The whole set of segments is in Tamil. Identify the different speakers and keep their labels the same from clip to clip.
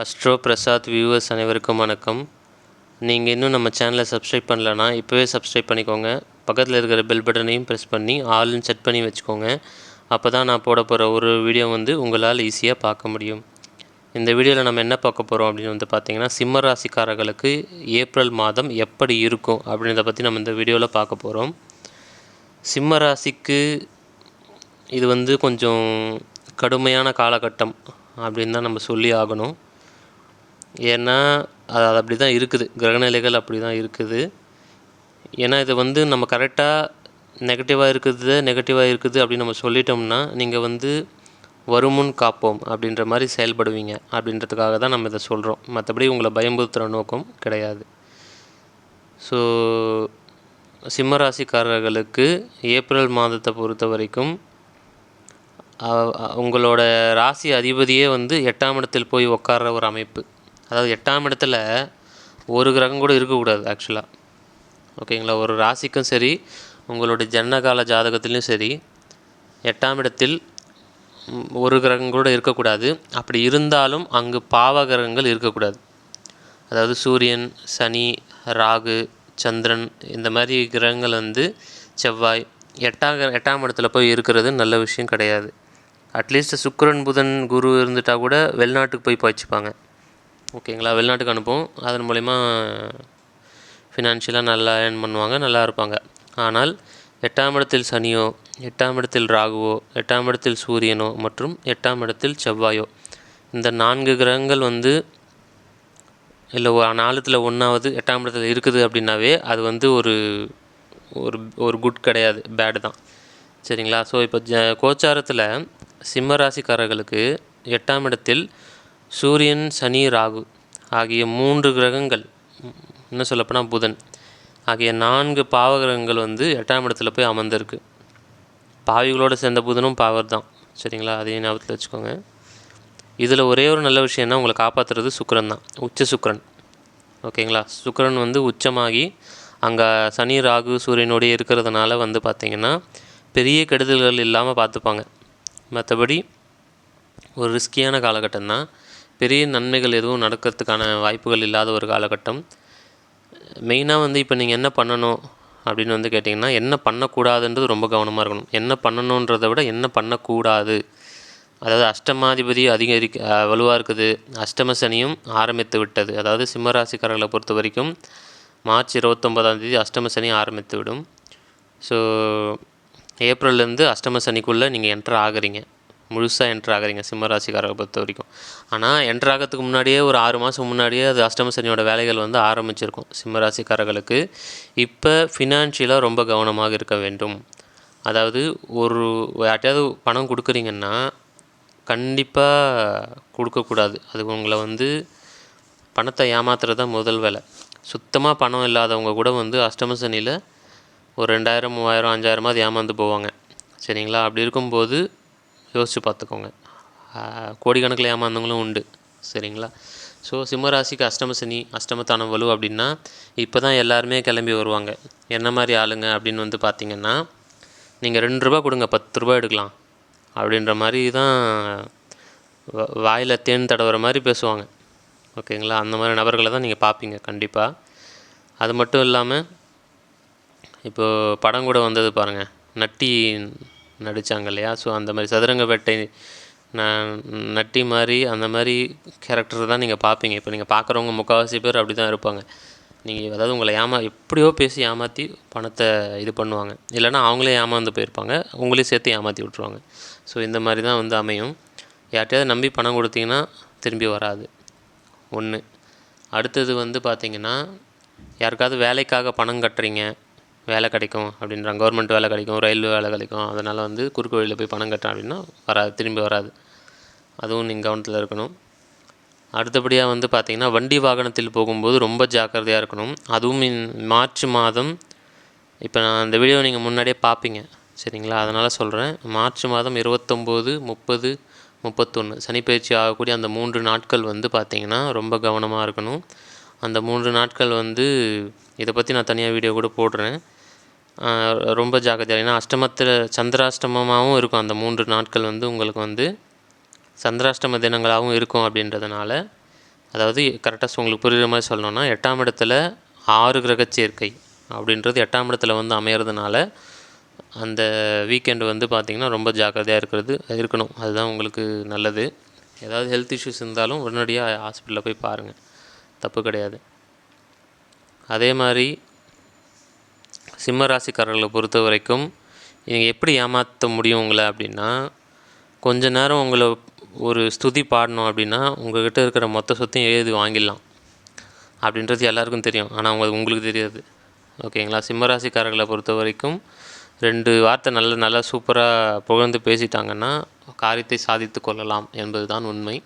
Speaker 1: அஸ்ட்ரோ பிரசாத் வியூவர்ஸ் அனைவருக்கும் வணக்கம். நீங்கள் இன்னும் நம்ம சேனலை சப்ஸ்கிரைப் பண்ணலன்னா இப்போவே சப்ஸ்கிரைப் பண்ணிக்கோங்க. பக்கத்தில் இருக்கிற பெல் பட்டனையும் ப்ரெஸ் பண்ணி ஆல்னு செட் பண்ணி வச்சுக்கோங்க. அப்போ தான் நான் போட போகிற ஒரு வீடியோ வந்து உங்களால் ஈஸியாக பார்க்க முடியும். இந்த வீடியோவில் நம்ம என்ன பார்க்க போகிறோம் அப்படின்னு வந்து பார்த்தீங்கன்னா சிம்ம ராசிக்காரர்களுக்கு ஏப்ரல் மாதம் எப்படி இருக்கும் அப்படின்றத பற்றி நம்ம இந்த வீடியோவில் பார்க்க போகிறோம் சிம்ம ராசிக்கு இது வந்து கொஞ்சம் கடுமையான காலகட்டம் அப்படின்னு தான் நம்ம சொல்லி ஆகணும். ஏன்னா அது அது அப்படி தான் இருக்குது. கிரகநிலைகள் அப்படி தான் இருக்குது. ஏன்னா இது வந்து நம்ம கரெக்டாக நெகட்டிவாக இருக்குது நெகட்டிவாக இருக்குது அப்படின்னு நம்ம சொல்லிட்டோம்னா நீங்கள் வந்து வருமுன் காப்போம் அப்படின்ற மாதிரி செயல்படுவீங்க அப்படின்றதுக்காக தான் நம்ம இதை சொல்கிறோம் மற்றபடி உங்களை பயமுறுத்துகிற நோக்கம் கிடையாது. ஸோ சிம்மராசிக்காரர்களுக்கு ஏப்ரல் மாதத்தை பொறுத்த வரைக்கும் உங்களோட ராசி அதிபதியே வந்து எட்டாம் இடத்தில் போய் உட்கார்ற ஒரு அமைப்பு. அதாவது எட்டாம் இடத்துல ஒரு கிரகம் கூட இருக்கக்கூடாது ஆக்சுவலாக ஓகேங்களா? ஒரு ராசிக்கும் சரி உங்களோட ஜன்னகால ஜாதகத்திலையும் சரி எட்டாம் இடத்தில் ஒரு கிரகம் கூட இருக்கக்கூடாது. அப்படி இருந்தாலும் அங்கு பாவ கிரகங்கள் இருக்கக்கூடாது. அதாவது சூரியன் சனி ராகு சந்திரன் இந்த மாதிரி கிரகங்கள் வந்து செவ்வாய் எட்டாம் எட்டாம் இடத்துல போய் இருக்கிறது நல்ல விஷயம் கிடையாது. அட்லீஸ்ட் சுக்கரன் புதன் குரு இருந்துட்டால் கூட வெளிநாட்டுக்கு போய் பயிச்சுப்பாங்க ஓகேங்களா வெளிநாட்டுக்கு அனுப்புவோம். அதன் மூலிமா ஃபினான்ஷியலாக நல்லா ஏர்ன் பண்ணுவாங்க நல்லா இருப்பாங்க. ஆனால் எட்டாம் இடத்தில் சனியோ எட்டாம் இடத்தில் ராகுவோ எட்டாம் இடத்தில் சூரியனோ மற்றும் எட்டாம் இடத்தில் செவ்வாயோ இந்த நான்கு கிரகங்கள் வந்து இல்லை நாலத்தில் ஒன்றாவது எட்டாம் இடத்துல இருக்குது அப்படின்னாவே அது வந்து ஒரு ஒரு ஒரு குட் கிடையாது பேடு தான். சரிங்களா? ஸோ இப்போ ஜ கோச்சாரத்தில் சிம்ம ராசிக்காரர்களுக்கு எட்டாம் இடத்தில் சூரியன் சனி ராகு ஆகிய மூன்று கிரகங்கள் இன்னும் சொல்லப்போனால் புதன் ஆகிய நான்கு பாவகிரகங்கள் வந்து எட்டாம் இடத்துல போய் அமர்ந்திருக்கு. பாவிகளோடு சேர்ந்த புதனும் பாவர் தான் சரிங்களா? அதையும் ஞாபகத்தில் வச்சுக்கோங்க. இதில் ஒரே ஒரு நல்ல விஷயம்னா உங்களை காப்பாற்றுறது சுக்கரன் தான் உச்ச சுக்கரன். ஓகேங்களா? சுக்கிரன் வந்து உச்சமாகி அங்கே சனி ராகு சூரியனோடைய இருக்கிறதுனால வந்து பார்த்திங்கன்னா பெரிய கெடுதல்கள் இல்லாமல் பார்த்துப்பாங்க மற்றபடி ஒரு ரிஸ்கியான காலகட்டம் தான் பெரிய நன்மைகள் எதுவும் நடக்கிறதுக்கான வாய்ப்புகள் இல்லாத ஒரு காலகட்டம். மெயினாக வந்து இப்போ நீங்கள் என்ன பண்ணணும் அப்படின்னு வந்து கேட்டிங்கன்னா என்ன பண்ணக்கூடாதுன்றது ரொம்ப கவனமாக இருக்கணும். என்ன பண்ணணுன்றதை விட என்ன பண்ணக்கூடாது. அதாவது அஷ்டமாதிபதி அதிகரிக்க வலுவாக இருக்குது. அஷ்டம சனியும் ஆரம்பித்து விட்டது. அதாவது சிம்மராசிக்காரர்களை பொறுத்த வரைக்கும் மார்ச் இருபத்தொம்பதாம் தேதி அஷ்டம சனி ஆரம்பித்து விடும். ஸோ ஏப்ரல்லேருந்து அஷ்டம சனிக்குள்ளே நீங்கள் என்டர் ஆகுறீங்க. முழுசாக என்ட்ரு ஆகிறீங்க சிம்மராசிக்காரரை பொறுத்த வரைக்கும் ஆனால் என்ட்ரு ஆகிறதுக்கு முன்னாடியே ஒரு ஆறு மாதம் முன்னாடியே அது அஷ்டம சனியோட வேலைகள் வந்து ஆரம்பிச்சிருக்கும். சிம்மராசிக்காரர்களுக்கு இப்போ ஃபினான்ஷியலாக ரொம்ப கவனமாக இருக்க வேண்டும். அதாவது ஒரு யார்ட்டையாவது பணம் கொடுக்குறீங்கன்னா கண்டிப்பாக கொடுக்கக்கூடாது. அது உங்களை வந்து பணத்தை ஏமாத்துறது தான் முதல் வேலை. சுத்தமாக பணம் இல்லாதவங்க கூட வந்து அஷ்டம சனியில் ஒரு ரெண்டாயிரம் மூவாயிரம் அஞ்சாயிரமாவது ஏமாந்து போவாங்க. சரிங்களா? அப்படி இருக்கும்போது யோசித்து பார்த்துக்கோங்க. கோடிக்கணக்கில் ஏமாந்தவங்களும் உண்டு. சரிங்களா? ஸோ சிம்மராசிக்கு அஷ்டம சனி அஷ்டமத்தான வலு அப்படின்னா இப்போ தான் எல்லாருமே கிளம்பி வருவாங்க. என்ன மாதிரி ஆளுங்க அப்படின்னு வந்து பார்த்தீங்கன்னா நீங்கள் ரெண்டு ரூபா கொடுங்க பத்து ரூபா எடுக்கலாம். அப்படின்ற மாதிரி தான் வ- தேன் தடவுற மாதிரி பேசுவாங்க. ஓகேங்களா? அந்த மாதிரி நபர்களை தான் நீங்கள் பார்ப்பீங்க கண்டிப்பாக அது மட்டும் இல்லாமல் இப்போது படம் கூட வந்தது பாருங்கள் நட்டி நடித்தாங்க இல்லையா? ஸோ அந்த மாதிரி சதுரங்க வேட்டை நட்டி மாதிரி அந்த மாதிரி கேரக்டர் தான் நீங்கள் பார்ப்பீங்க இப்போ நீங்கள் பார்க்குறவங்க முக்கால்வாசி பேர் அப்படி தான் இருப்பாங்க. நீங்கள் அதாவது உங்களை ஏமா எப்படியோ பேசி ஏமாற்றி பணத்தை இது பண்ணுவாங்க. இல்லைனா அவங்களே ஏமாந்து போயிருப்பாங்க. உங்களையும் சேர்த்து ஏமாற்றி விட்ருவாங்க ஸோ இந்த மாதிரி தான் வந்து அமையும். யார்கிட்டயாவது நம்பி பணம் கொடுத்தீங்கன்னா திரும்பி வராது. ஒன்று அடுத்தது வந்து பார்த்திங்கன்னா யாருக்காவது வேலைக்காக பணம் கட்டுறீங்க. வேலை கிடைக்கும் அப்படின்றாங்க கவர்மெண்ட் வேலை கிடைக்கும் ரயில்வே வேலை கிடைக்கும். அதனால் வந்து குறுக்கு வழியில் போய் பணம் கட்டுறேன் அப்படின்னா வராது திரும்பி வராது. அதுவும் நீங்கள் கவனத்தில் இருக்கணும். அடுத்தபடியாக வந்து பார்த்திங்கன்னா வண்டி வாகனத்தில் போகும்போது ரொம்ப ஜாக்கிரதையாக இருக்கணும். அதுவும் மார்ச் மாதம் இப்போ நான் அந்த வீடியோ நீங்கள் முன்னாடியே பார்ப்பீங்க சரிங்களா? அதனால் சொல்கிறேன் மார்ச் மாதம் இருபத்தொம்போது முப்பது முப்பத்தொன்று சனிப்பயிற்சி ஆகக்கூடிய அந்த மூன்று நாட்கள் வந்து பார்த்திங்கன்னா ரொம்ப கவனமாக இருக்கணும். அந்த மூன்று நாட்கள் வந்து இதை பற்றி நான் தனியாக வீடியோ கூட போடுறேன். ரொம்ப ஜாக்கிரதையாக ஏன்னா அஷ்டமத்தில் சந்திராஷ்டமமாகவும் இருக்கும். அந்த மூன்று நாட்கள் வந்து உங்களுக்கு வந்து சந்திராஷ்டம தினங்களாகவும் இருக்கும் அப்படின்றதுனால அதாவது கரெக்டாக உங்களுக்கு புரிகிற மாதிரி சொல்லணும்னா எட்டாம் இடத்துல ஆறு கிரக சேர்க்கை அப்படின்றது எட்டாம் இடத்துல வந்து அமையறதுனால அந்த வீக்கெண்டு வந்து பார்த்திங்கன்னா ரொம்ப ஜாக்கிரதையாக இருக்கிறது இருக்கணும். அதுதான் உங்களுக்கு நல்லது. ஏதாவது ஹெல்த் இஷ்யூஸ் இருந்தாலும் உடனடியாக ஹாஸ்பிட்டலில் போய் பாருங்கள் தப்பு கிடையாது. அதே மாதிரி சிம்ம ராசிக்காரர்களை பொறுத்த வரைக்கும் நீங்கள் எப்படி ஏமாற்ற முடியும் உங்களை அப்படின்னா கொஞ்ச நேரம் உங்களை ஒரு ஸ்துதி பாடணும் அப்படின்னா உங்கள்கிட்ட இருக்கிற மொத்த சொத்தையும் எழுதி வாங்கிடலாம். அப்படின்றது எல்லாருக்கும் தெரியும். ஆனால் அவங்க உங்களுக்கு தெரியாது. ஓகேங்களா? சிம்மராசிக்காரர்களை பொறுத்த வரைக்கும் ரெண்டு வார்த்தை நல்ல நல்லா சூப்பராக புகழ்ந்து பேசிட்டாங்கன்னா காரியத்தை சாதித்து கொள்ளலாம் என்பது தான் உண்மை.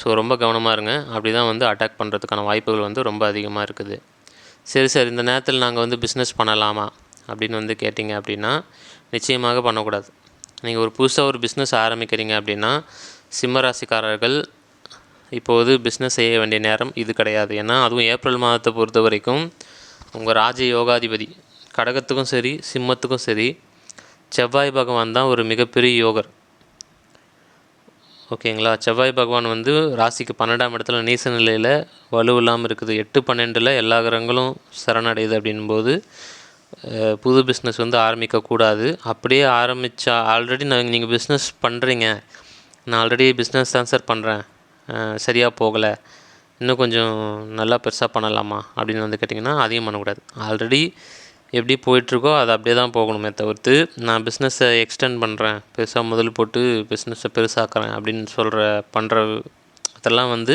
Speaker 1: ஸோ ரொம்ப கவனமாக இருங்க. அப்படி தான் வந்து அட்டாக் பண்ணுறதுக்கான வாய்ப்புகள் வந்து ரொம்ப அதிகமாக இருக்குது. சரி சார் இந்த நேரத்தில் நாங்கள் வந்து பிஸ்னஸ் பண்ணலாமா? அப்படின்னு வந்து கேட்டிங்க அப்படின்னா நிச்சயமாக பண்ணக்கூடாது. நீங்கள் ஒரு புதுசாக ஒரு பிஸ்னஸ் ஆரம்பிக்கிறீங்க அப்படின்னா சிம்மராசிக்காரர்கள் இப்போது பிஸ்னஸ் செய்ய வேண்டிய நேரம் இது கிடையாது. ஏன்னா அதுவும் ஏப்ரல் மாதத்தை பொறுத்த வரைக்கும் உங்கள் ராஜ யோகாதிபதி கடகத்துக்கும் சரி சிம்மத்துக்கும் சரி செவ்வாய் பகவான் தான் ஒரு மிகப்பெரிய யோகர். ஓகேங்களா? செவ்வாய் பகவான் வந்து ராசிக்கு பன்னெண்டாம் இடத்துல நீச நிலையில் வலுவில்லாமல் இருக்குது. எட்டு பன்னெண்டில் எல்லா கிரகங்களும் சரணடையுது அப்படின்போது புது பிஸ்னஸ் வந்து ஆரம்பிக்கக்கூடாது அப்படியே ஆரம்பித்தா ஆல்ரெடி நான் நீங்கள் பிஸ்னஸ் பண்ணுறீங்க நான் ஆல்ரெடி பிஸ்னஸ் தான் சார் பண்ணுறேன் சரியாக போகலை. இன்னும் கொஞ்சம் நல்லா பெருசாக பண்ணலாமா? அப்படின்னு வந்து கேட்டிங்கன்னா அதையும் பண்ணக்கூடாது. ஆல்ரெடி எப்படி போயிட்டுருக்கோ அது அப்படியே தான் போகணுமே தவிர்த்து நான் பிஸ்னஸை எக்ஸ்டெண்ட் பண்ணுறேன் பெருசாக முதல் போட்டு பிஸ்னஸை பெருசாக்குறேன் அப்படின்னு சொல்கிற பண்ணுற அதெல்லாம் வந்து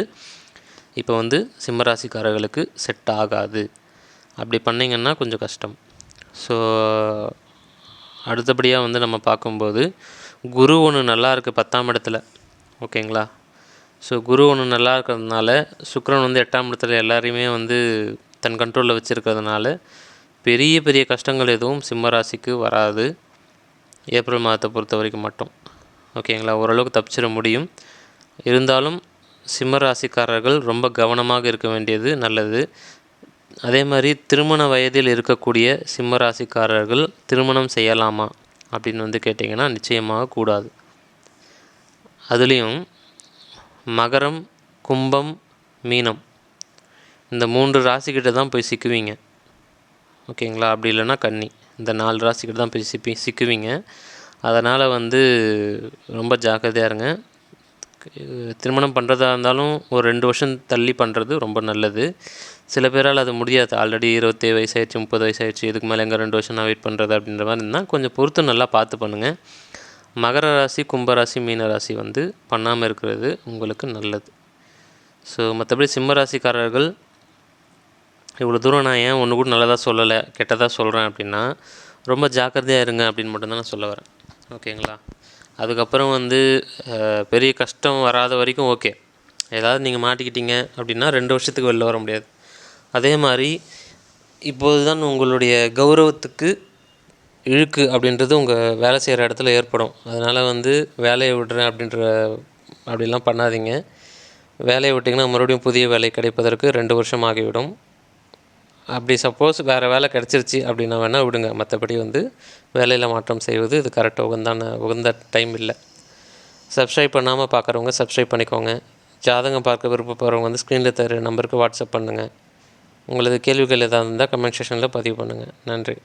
Speaker 1: இப்போ வந்து சிம்மராசிக்காரர்களுக்கு செட் ஆகாது. அப்படி பண்ணிங்கன்னா கொஞ்சம் கஷ்டம். ஸோ அடுத்தபடியாக வந்து நம்ம பார்க்கும்போது குரு ஒன்று நல்லா இருக்குது பத்தாம் இடத்துல. ஓகேங்களா ஸோ குரு ஒன்று நல்லா இருக்கிறதுனால சுக்ரன் வந்து எட்டாம் இடத்துல எல்லாரையுமே வந்து தன் கண்ட்ரோலில் வச்சுருக்கிறதுனால பெரிய பெரிய கஷ்டங்கள் எதுவும் சிம்மராசிக்கு வராது. ஏப்ரல் மாதத்தை பொறுத்த வரைக்கும் மட்டும். ஓகேங்களா ஓரளவுக்கு தப்பிச்சிட முடியும். இருந்தாலும் சிம்ம ராசிக்காரர்கள் ரொம்ப கவனமாக இருக்க வேண்டியது நல்லது. அதே மாதிரி திருமண வயதில் இருக்கக்கூடிய சிம்ம ராசிக்காரர்கள் திருமணம் செய்யலாமா அப்படின்னு வந்து கேட்டிங்கன்னா நிச்சயமாக கூடாது. அதுலேயும் மகரம் கும்பம் மீனம் இந்த மூன்று ராசிக்கிட்ட தான் போய் சிக்குவீங்க. ஓகேங்களா? அப்படி இல்லைன்னா கன்னி. இந்த நாலு ராசிக்கிட்ட தான் போய் சிப்பி சிக்குவீங்க. அதனால் வந்து ரொம்ப ஜாக்கிரதையாக இருங்க. திருமணம் பண்ணுறதா இருந்தாலும் ஒரு ரெண்டு வருஷம் தள்ளி பண்ணுறது ரொம்ப நல்லது. சில பேரால் அது முடியாது. ஆல்ரெடி இருபத்தேழு வயசாயிடுச்சு முப்பது வயசாயிடுச்சு. இதுக்கு மேலே எங்கே ரெண்டு வருஷம் நான் வெயிட் பண்ணுறது அப்படின்ற மாதிரி இருந்தால் கொஞ்சம் பொறுத்து நல்லா பார்த்து பண்ணுங்கள் மகர ராசி கும்பராசி மீன ராசி வந்து பண்ணாமல் இருக்கிறது உங்களுக்கு நல்லது. ஸோ மற்றபடி சிம்ம ராசிக்காரர்கள் இவ்வளோ தூரம் நான் ஏன் ஒன்று கூட நல்லதாக சொல்லலை கெட்டதாக சொல்கிறேன் அப்படின்னா ரொம்ப ஜாக்கிரதையாக இருங்க அப்படின்னு மட்டும்தான் நான் சொல்ல வரேன். ஓகேங்களா? அதுக்கப்புறம் வந்து பெரிய கஷ்டம் வராத வரைக்கும் ஓகே. ஏதாவது நீங்கள் மாட்டிக்கிட்டீங்க அப்படின்னா ரெண்டு வருஷத்துக்கு வெளில வர முடியாது. அதே மாதிரி இப்போது தான் உங்களுடைய கௌரவத்துக்கு இழுக்கு அப்படின்றது உங்கள் வேலை செய்கிற இடத்துல ஏற்படும். அதனால் வந்து வேலையை விடுறேன் அப்படின்ற அப்படிலாம் பண்ணாதீங்க. வேலையை விட்டிங்கன்னா மறுபடியும் புதிய வேலை கிடைப்பதற்கு ரெண்டு வருஷம் ஆகிவிடும். அப்படி சப்போஸ் வேறு வேலை கிடச்சிருச்சு அப்படின்னா வேணால் விடுங்க. மற்றபடி வந்து வேலையில் மாற்றம் செய்வது இது கரெக்டாக உகந்தான உகந்த டைம் இல்லை. சப்ஸ்கிரைப் பண்ணாமல் பார்க்குறவங்க சப்ஸ்கிரைப் பண்ணிக்கோங்க. ஜாதகம் பார்க்க விருப்பப்படுறவங்க வந்து ஸ்க்ரீனில் தர நம்பருக்கு வாட்ஸ்அப் பண்ணுங்கள் உங்களது கேள்விகள் ஏதாவது இருந்தால் கமெண்ட் செஷனில் பதிவு பண்ணுங்கள் நன்றி.